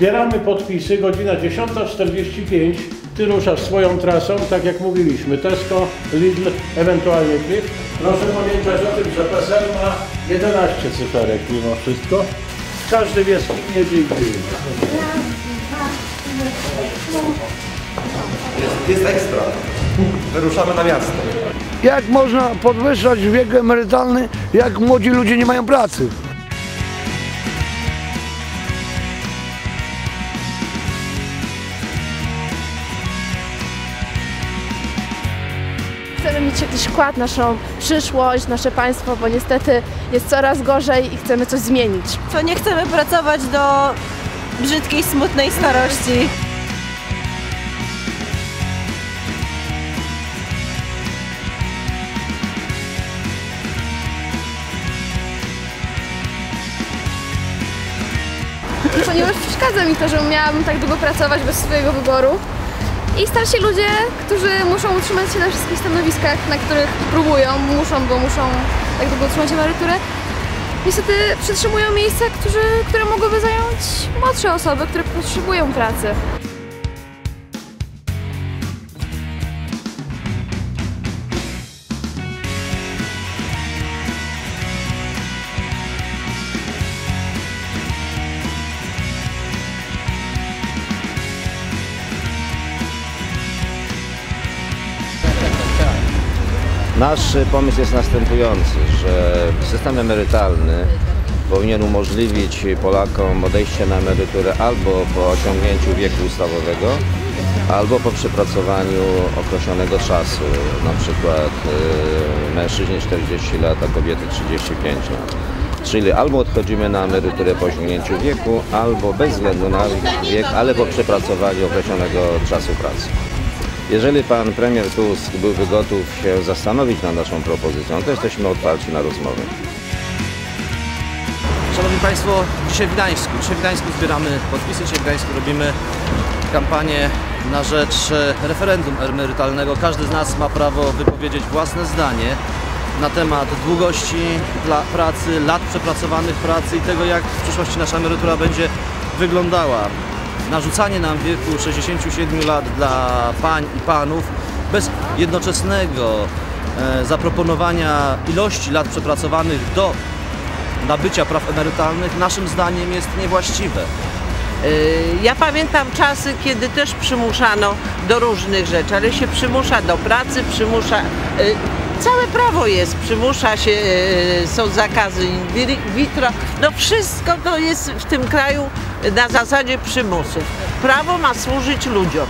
Zbieramy podpisy, godzina 10.45. Ty ruszasz swoją trasą, tak jak mówiliśmy, Tesco, Lidl, ewentualnie Cliff. Proszę pamiętać o tym, że PESEL ma 11 cyferek mimo wszystko. Każdy wie, kim jedzie i gdzie. Jest, jest ekstra. Wyruszamy na miasto. Jak można podwyższać wiek emerytalny, jak młodzi ludzie nie mają pracy? Mieć jakiś wkład w naszą przyszłość, nasze państwo, bo niestety jest coraz gorzej i chcemy coś zmienić. To nie chcemy pracować do brzydkiej, smutnej starości. Ponieważ przeszkadza mi to, że miałabym tak długo pracować bez swojego wyboru. I starsi ludzie, którzy muszą utrzymać się na wszystkich stanowiskach, na których próbują, muszą, bo muszą tak długo utrzymać emeryturę, niestety przytrzymują miejsca, którzy, które mogłyby zająć młodsze osoby, które potrzebują pracy. Nasz pomysł jest następujący, że system emerytalny powinien umożliwić Polakom odejście na emeryturę albo po osiągnięciu wieku ustawowego, albo po przepracowaniu określonego czasu, na przykład y, mężczyźni 40 lat, a kobiety 35 lat. Czyli albo odchodzimy na emeryturę po osiągnięciu wieku, albo bez względu na wiek, ale po przepracowaniu określonego czasu pracy. Jeżeli pan premier Tusk byłby gotów się zastanowić nad naszą propozycją, to jesteśmy otwarci na rozmowy. Szanowni Państwo, dzisiaj w Gdańsku. Dzisiaj w Gdańsku zbieramy podpisy, dzisiaj w Gdańsku robimy kampanię na rzecz e, referendum emerytalnego. Każdy z nas ma prawo wypowiedzieć własne zdanie na temat długości pracy, lat przepracowanych pracy i tego, jak w przyszłości nasza emerytura będzie wyglądała. Narzucanie nam wieku 67 lat dla pań i panów bez jednoczesnego e, zaproponowania ilości lat przepracowanych do nabycia praw emerytalnych naszym zdaniem jest niewłaściwe. Y, Ja pamiętam czasy, kiedy też przymuszano do różnych rzeczy, ale się przymusza do pracy, przymusza. Całe prawo jest, przymusza się, y, są zakazy in vitro. No wszystko to jest w tym kraju na zasadzie przymusów. Prawo ma służyć ludziom.